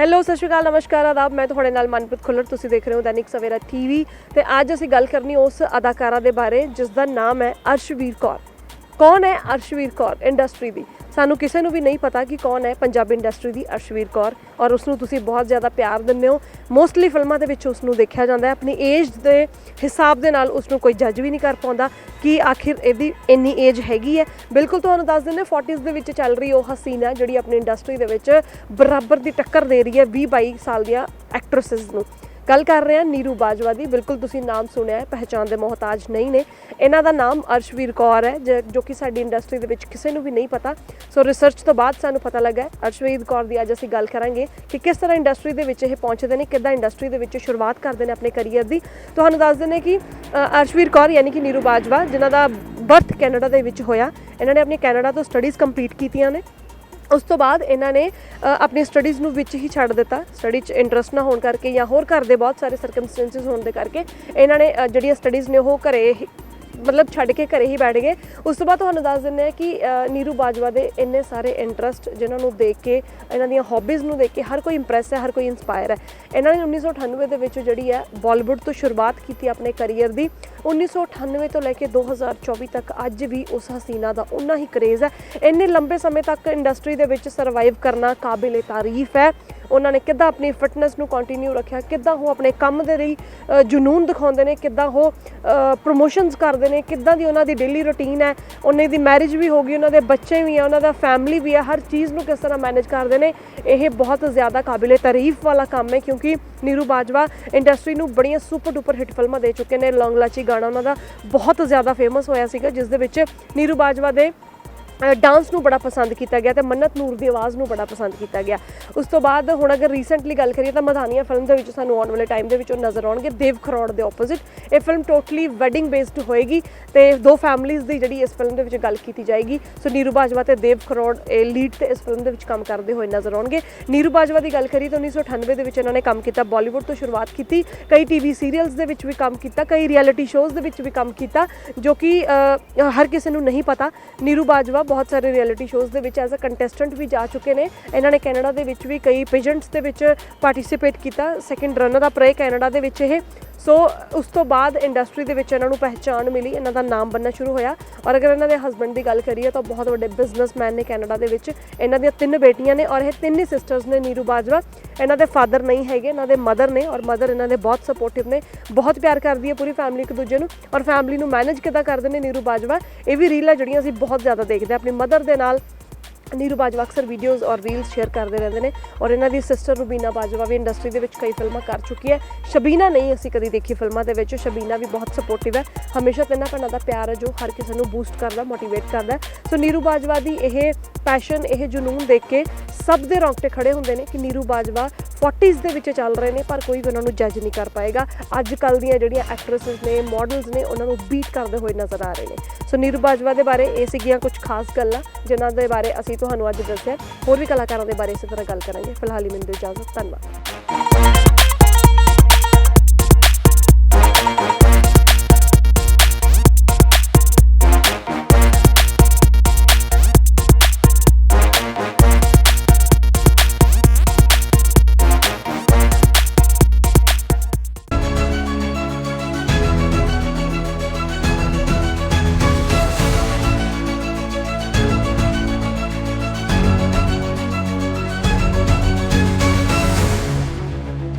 Hello ਸਤਿ ਸ਼੍ਰੀ ਅਕਾਲ, ਨਮਸਕਾਰ, ਆਦਾਬ। ਮੈਂ ਤੁਹਾਡੇ ਨਾਲ ਮਨਪ੍ਰੀਤ ਖੁੱਲਰ, ਤੁਸੀਂ ਦੇਖ ਰਹੇ ਹੋ ਦੈਨਿਕ ਸਵੇਰਾ ਟੀਵੀ ਤੇ ਅੱਜ ਅਸੀਂ ਗੱਲ ਕਰਨੀ ਉਸ ਅਦਾਕਾਰਾ ਦੇ ਬਾਰੇ ਜਿਸ ਦਾ ਨਾਮ ਹੈ ਅਰਸ਼ਵੀਰ ਕੌਰ। ਕੌਣ ਹੈ ਅਰਸ਼ਵੀਰ ਕੌਰ ਇੰਡਸਟਰੀ ਦੀ? ਸਾਨੂੰ ਕਿਸੇ ਨੂੰ ਵੀ ਨਹੀਂ ਪਤਾ ਕਿ ਕੌਣ ਹੈ ਪੰਜਾਬੀ ਇੰਡਸਟਰੀ ਦੀ ਅਰਸ਼ਵੀਰ ਕੌਰ ਔਰ ਉਸ ਨੂੰ ਤੁਸੀਂ ਬਹੁਤ ਜ਼ਿਆਦਾ ਪਿਆਰ ਦਿੰਦੇ ਹੋ। ਮੋਸਟਲੀ ਫਿਲਮਾਂ ਦੇ ਵਿੱਚ ਉਸ ਨੂੰ ਦੇਖਿਆ ਜਾਂਦਾ ਹੈ। ਆਪਣੀ ਏਜ ਦੇ ਹਿਸਾਬ ਦੇ ਨਾਲ ਉਸ ਨੂੰ ਕੋਈ ਜੱਜ ਵੀ ਨਹੀਂ ਕਰ ਪਾਉਂਦਾ ਕਿ ਆਖਿਰ ਇਹਦੀ ਇੰਨੀ ਏਜ ਹੈਗੀ ਹੈ। ਬਿਲਕੁਲ ਤੁਹਾਨੂੰ ਦੱਸ ਦਿੰਦੇ 40s ਦੇ ਵਿੱਚ ਚੱਲ ਰਹੀ ਉਹ ਹਸੀਨਾ ਜਿਹੜੀ ਆਪਣੀ ਇੰਡਸਟਰੀ ਦੇ ਵਿੱਚ ਬਰਾਬਰ ਦੀ ਟੱਕਰ ਦੇ ਰਹੀ ਹੈ 20 22 ਸਾਲ ਦੀਆਂ ਐਕਟਰੈਸਸ ਨੂੰ। ਗੱਲ ਕਰ ਰਹੇ ਹਾਂ ਨੀਰੂ ਬਾਜਵਾ ਦੀ। ਬਿਲਕੁਲ ਤੁਸੀਂ ਨਾਮ ਸੁਣਿਆ ਹੈ ਪਹਿਚਾਨ ਦੇ ਮੁਹਤਾਜ ਨਹੀਂ ਨੇ। ਇਹਨਾਂ ਦਾ ਨਾਮ ਅਰਸ਼ਵੀਰ ਕੌਰ ਹੈ ਜ- ਜੋ ਕਿ ਸਾਡੀ ਇੰਡਸਟਰੀ ਦੇ ਵਿੱਚ ਕਿਸੇ ਨੂੰ ਵੀ ਨਹੀਂ ਪਤਾ। ਸੋ ਰਿਸਰਚ ਤੋਂ ਬਾਅਦ ਸਾਨੂੰ ਪਤਾ ਲੱਗਾ ਹੈ। ਅਰਸ਼ਵੀਰ ਕੌਰ ਦੀ ਅੱਜ ਅਸੀਂ ਗੱਲ ਕਰਾਂਗੇ ਕਿ ਕਿਸ ਤਰ੍ਹਾਂ ਇੰਡਸਟਰੀ ਦੇ ਵਿੱਚ ਇਹ ਪਹੁੰਚਦੇ ਨੇ ਕਿੱਦਾਂ ਇੰਡਸਟਰੀ ਦੇ ਵਿੱਚ ਸ਼ੁਰੂਆਤ ਕਰਦੇ ਨੇ ਆਪਣੇ ਕੈਰੀਅਰ ਦੀ। ਤੁਹਾਨੂੰ ਦੱਸ ਦਿੰਦੇ ਕਿ ਅ, ਅਰਸ਼ਵੀਰ ਕੌਰ ਯਾਨੀ ਕਿ ਨੀਰੂ ਬਾਜਵਾ ਜਿਨ੍ਹਾਂ ਦਾ ਬਰਥ ਕੈਨੇਡਾ ਦੇ ਵਿੱਚ ਹੋਇਆ ਇਹਨਾਂ ਨੇ ਆਪਣੀ ਕੈਨੇਡਾ ਤੋਂ ਸਟੱਡੀਜ਼ ਕੰਪਲੀਟ ਕੀਤੀਆਂ ਨੇ। ਉਸ ਤੋਂ ਬਾਅਦ ਇਹਨਾਂ ਨੇ ਆਪਣੀ ਸਟੱਡੀਜ਼ ਨੂੰ ਵਿੱਚ ਹੀ ਛੱਡ ਦਿੱਤਾ। ਸਟੱਡੀ 'ਚ ਇੰਟਰਸਟ ਨਾ ਹੋਣ ਕਰਕੇ ਜਾਂ ਹੋਰ ਘਰ ਦੇ ਬਹੁਤ ਸਾਰੇ ਸਰਕਮਸਟੈਂਸਸ ਹੋਣ ਦੇ ਕਰਕੇ ਇਹਨਾਂ ਨੇ ਜਿਹੜੀਆਂ ਸਟੱਡੀਜ਼ ਨੇ ਉਹ ਘਰੇ ਹੀ- ਮਤਲਬ ਛੱਡ ਕੇ ਘਰੇ ਹੀ ਬੈਠ ਗਏ। ਉਸ ਤੋਂ ਬਾਅਦ ਤੁਹਾਨੂੰ ਦੱਸ ਦਿੰਦੇ ਆ ਕਿ ਨੀਰੂ ਬਾਜਵਾ ਦੇ ਇੰਨੇ ਸਾਰੇ ਇੰਟਰਸਟ ਜਿਨ੍ਹਾਂ ਨੂੰ ਦੇਖ ਕੇ, ਇਹਨਾਂ ਦੀਆਂ ਹੌਬੀਜ਼ ਨੂੰ ਦੇਖ ਕੇ ਹਰ ਕੋਈ ਇੰਪ੍ਰੈਸ ਹੈ, ਹਰ ਕੋਈ ਇਨਸਪਾਇਰ ਹੈ। ਇਹਨਾਂ ਨੇ 1998 ਦੇ ਵਿੱਚ ਜਿਹੜੀ ਹੈ ਬਾਲੀਵੁੱਡ ਤੋਂ ਸ਼ੁਰੂਆਤ ਕੀਤੀ ਆਪਣੇ ਕੈਰੀਅਰ ਦੀ। 1998 ਤੋਂ ਲੈ ਕੇ 2024 ਤੱਕ ਅੱਜ ਵੀ ਉਸ ਹਸੀਨਾ ਦਾ ਉਨਾ ਹੀ ਕਰੇਜ਼ ਹੈ। ਇੰਨੇ ਲੰਬੇ ਸਮੇਂ ਤੱਕ ਇੰਡਸਟਰੀ ਦੇ ਵਿੱਚ ਸਰਵਾਈਵ ਕਰਨਾ ਕਾਬਿਲੇ ਤਾਰੀਫ ਹੈ। ਉਹਨਾਂ ਨੇ ਕਿੱਦਾਂ ਆਪਣੀ ਫਿਟਨੈਸ ਨੂੰ ਕੰਟੀਨਿਊ ਰੱਖਿਆ ਕਿੱਦਾਂ ਉਹ ਆਪਣੇ ਕੰਮ ਦੇ ਲਈ ਅ, ਜਨੂਨ ਦਿਖਾਉਂਦੇ ਨੇ ਕਿੱਦਾਂ ਉਹ ਪ੍ਰੋਮੋਸ਼ਨਸ ਕਰਦੇ ਨੇ ਕਿੱਦਾਂ ਦੀ ਉਹਨਾਂ ਦੀ ਡੇਲੀ ਰੁਟੀਨ ਹੈ ਉਹਨਾਂ ਦੀ ਮੈਰਿਜ ਵੀ ਹੋ ਗਈ ਉਹਨਾਂ ਦੇ ਬੱਚੇ ਵੀ ਆ ਉਹਨਾਂ ਦਾ ਫੈਮਿਲੀ ਵੀ ਆ ਹਰ ਚੀਜ਼ ਨੂੰ ਕਿਸ ਤਰ੍ਹਾਂ ਮੈਨੇਜ ਕਰਦੇ ਨੇ ਇਹ ਬਹੁਤ ਜ਼ਿਆਦਾ ਕਾਬਿਲੇ ਤਾਰੀਫ ਵਾਲਾ ਕੰਮ ਹੈ ਕਿਉਂਕਿ ਨੀਰੂ ਬਾਜਵਾ ਇੰਡਸਟਰੀ ਨੂੰ ਬੜੀਆਂ ਸੁਪਰ ਡੁਪਰ ਹਿੱਟ ਫਿਲਮਾਂ ਦੇ ਚੁੱਕੇ ਨੇ ਲੌਂਗਲਾਚੀ ਗਾਣਾ ਉਹਨਾਂ ਦਾ ਬਹੁਤ ਜ਼ਿਆਦਾ ਫੇਮਸ ਹੋਇਆ ਸੀਗਾ ਜਿਸ ਦੇ ਵਿੱਚ ਨੀਰੂ ਬਾਜਵਾ ਦੇ ਡਾਂਸ ਨੂੰ ਬੜਾ ਪਸੰਦ ਕੀਤਾ ਗਿਆ ਤੇ ਮੰਨਤ ਨੂਰ ਦੀ ਆਵਾਜ਼ ਨੂੰ ਬੜਾ ਪਸੰਦ ਕੀਤਾ ਗਿਆ। ਉਸ ਤੋਂ ਬਾਅਦ ਹੁਣ ਅਗਰ ਰੀਸੈਂਟਲੀ ਗੱਲ ਕਰੀਏ ਤਾਂ ਮਧਾਨੀਆ ਫਿਲਮ ਦੇ ਵਿੱਚ ਸਾਨੂੰ ਆਉਣ ਵਾਲੇ ਟਾਈਮ ਦੇ ਵਿੱਚ ਉਹ ਨਜ਼ਰ ਆਉਣਗੇ, ਦੇਵ ਖਰੋੜ ਦੇ ਆਪੋਜ਼ਿਟ ਇਹ ਫਿਲਮ ਟੋਟਲੀ ਵੈਡਿੰਗ ਬੇਸਡ ਹੋਏਗੀ ਤੇ ਦੋ ਫੈਮਿਲੀਜ਼ ਦੀ ਜਿਹੜੀ ਇਸ ਫਿਲਮ ਦੇ ਵਿੱਚ ਗੱਲ ਕੀਤੀ ਜਾਏਗੀ। ਸੋ ਨੀਰੂ ਬਾਜਵਾ ਤੇ ਦੇਵ ਖਰੋੜ, ਇਹ ਲੀਡ ਤੇ ਇਸ ਫਿਲਮ ਦੇ ਵਿੱਚ ਕੰਮ ਕਰਦੇ ਹੋਏ ਨਜ਼ਰ ਆਉਣਗੇ। ਨੀਰੂ ਬਾਜਵਾ ਦੀ ਗੱਲ ਕਰੀਏ ਤਾਂ 1998 ਦੇ ਵਿੱਚ ਇਹਨਾਂ ਨੇ ਕੰਮ ਕੀਤਾ ਬਾਲੀਵੁੱਡ ਤੋਂ ਸ਼ੁਰੂਆਤ ਕੀਤੀ। ਕਈ ਟੀਵੀ ਸੀਰੀਅਲਸ ਦੇ ਵਿੱਚ ਵੀ ਕੰਮ ਕੀਤਾ, ਕਈ ਰਿਐਲਿਟੀ ਸ਼ੋਜ਼ ਦੇ ਵਿੱਚ ਵੀ ਕੰਮ ਕੀਤਾ, ਜੋ ਕਿ ਹਰ ਕਿਸੇ ਨੂੰ ਨਹੀਂ ਪਤਾ। ਨੀਰੂ ਬਾਜਵਾ ਬਹੁਤ ਸਾਰੇ ਰਿਐਲਿਟੀ ਸ਼ੋਜ਼ ਦੇ ਵਿੱਚ ਐਜ਼ ਅ ਕੰਟੈਸਟੈਂਟ ਵੀ ਜਾ ਚੁੱਕੇ ਨੇ। ਇਹਨਾਂ ਨੇ ਕੈਨੇਡਾ ਦੇ ਵਿੱਚ ਵੀ ਕਈ ਪੇਜੈਂਟਸ ਦੇ ਵਿੱਚ ਪਾਰਟਿਸਿਪੇਟ ਕੀਤਾ। ਸੈਕੰਡ ਰਨਰ ਅਪ ਰਹੇ ਕੈਨੇਡਾ ਦੇ ਵਿੱਚ ਇਹ। ਸੋ ਉਸ ਤੋਂ ਬਾਅਦ ਇੰਡਸਟਰੀ ਦੇ ਵਿੱਚ ਇਹਨਾਂ ਨੂੰ ਪਹਿਚਾਣ ਮਿਲੀ, ਇਹਨਾਂ ਦਾ ਨਾਮ ਬੰਨਣਾ ਸ਼ੁਰੂ ਹੋਇਆ। ਔਰ ਅਗਰ ਇਹਨਾਂ ਦੇ ਹਸਬੰਡ ਦੀ ਗੱਲ ਕਰੀਏ ਤਾਂ ਬਹੁਤ ਵੱਡੇ ਬਿਜ਼ਨਸਮੈਨ ਨੇ ਕੈਨੇਡਾ ਦੇ ਵਿੱਚ। ਇਹਨਾਂ ਦੀਆਂ ਤਿੰਨ ਬੇਟੀਆਂ ਨੇ ਔਰ ਇਹ ਤਿੰਨ ਹੀ ਸਿਸਟਰਸ ਨੇ ਨੀਰੂ ਬਾਜਵਾ। ਇਹਨਾਂ ਦੇ ਫਾਦਰ ਨਹੀਂ ਹੈਗੇ, ਇਹਨਾਂ ਦੇ ਮਦਰ ਨੇ ਔਰ ਮਦਰ ਇਹਨਾਂ ਦੇ ਬਹੁਤ ਸਪੋਰਟਿਵ ਨੇ। ਬਹੁਤ ਪਿਆਰ ਕਰਦੀ ਹੈ ਪੂਰੀ ਫੈਮਿਲੀ ਇੱਕ ਦੂਜੇ ਨੂੰ। ਔਰ ਫੈਮਿਲੀ ਨੂੰ ਮੈਨੇਜ ਕਿੱਦਾਂ ਕਰਦੇ ਨੇ ਨੀਰੂ ਬਾਜਵਾ? ਇਹ ਵੀ ਰੀਲਾਂ ਜਿਹੜੀਆਂ ਅਸੀਂ ਬਹੁਤ ਜ਼ਿਆਦਾ ਦੇਖਦੇ ਹਾਂ। ਆਪਣੀ ਮਦਰ ਦੇ ਨਾਲ ਨੀਰੂ ਬਾਜਵਾ ਅਕਸਰ ਵੀਡੀਓਜ਼ ਔਰ ਰੀਲਸ ਸ਼ੇਅਰ ਕਰਦੇ ਰਹਿੰਦੇ ਨੇ ਔਰ ਇਹਨਾਂ ਦੀ ਸਿਸਟਰ ਰੂਬੀਨਾ ਬਾਜਵਾ ਵੀ ਇੰਡਸਟਰੀ ਦੇ ਵਿੱਚ ਕਈ ਫਿਲਮਾਂ ਕਰ ਚੁੱਕੀ ਹੈ। ਸ਼ਬੀਨਾ ਨਹੀਂ ਅਸੀਂ ਕਦੀ ਦੇਖੀ ਫਿਲਮਾਂ ਦੇ ਵਿੱਚ। ਸ਼ਬੀਨਾ ਵੀ ਬਹੁਤ ਸਪੋਰਟਿਵ ਹੈ। ਹਮੇਸ਼ਾ ਤਿੰਨਾਂ ਭੈਣਾਂ ਦਾ ਪਿਆਰ ਹੈ ਜੋ ਹਰ ਕਿਸੇ ਨੂੰ ਬੂਸਟ ਕਰਦਾ ਮੋਟੀਵੇਟ ਕਰਦਾ ਸੋ ਨੀਰੂ ਬਾਜਵਾ ਦੀ ਇਹ ਪੈਸ਼ਨ ਇਹ ਜਨੂਨ ਦੇਖ ਕੇ ਸਭ ਦੇ ਰੌਂਗਟੇ ਖੜੇ ਹੁੰਦੇ ਨੇ ਕਿ ਨੀਰੂ ਬਾਜਵਾ 40s ਦੇ ਵਿੱਚ ਚੱਲ ਰਹੇ ਨੇ, ਪਰ ਕੋਈ ਵੀ ਉਹਨਾਂ ਨੂੰ ਜੱਜ ਨਹੀਂ ਕਰ ਪਾਏਗਾ। ਅੱਜ ਕੱਲ ਦੀਆਂ ਜਿਹੜੀਆਂ ਐਕਟਰੈਸਸ ਨੇ ਮਾਡਲਸ ਨੇ, ਉਹਨਾਂ ਨੂੰ ਬੀਟ ਕਰਦੇ ਹੋਏ ਨਜ਼ਰ ਆ ਰਹੇ ਨੇ। ਸੋ ਨੀਰੂ ਬਾਜਵਾ ਦੇ ਬਾਰੇ ਇਹ ਸੀਗੀਆਂ ਕੁਝ ਖਾਸ ਗੱਲਾਂ, ਜਿਨ੍ਹਾਂ ਦੇ ਬਾਰੇ ਅਸੀਂ ਤੁਹਾਨੂੰ ਅੱਜ ਦੱਸਿਆ। ਹੋਰ ਵੀ ਕਲਾਕਾਰਾਂ ਦੇ ਬਾਰੇ ਇਸੇ ਤਰ੍ਹਾਂ ਗੱਲ ਕਰਾਂਗੇ। ਫਿਲਹਾਲ ਹੀ ਮੈਨੂੰ ਇਜਾਜ਼ਤ, ਧੰਨਵਾਦ।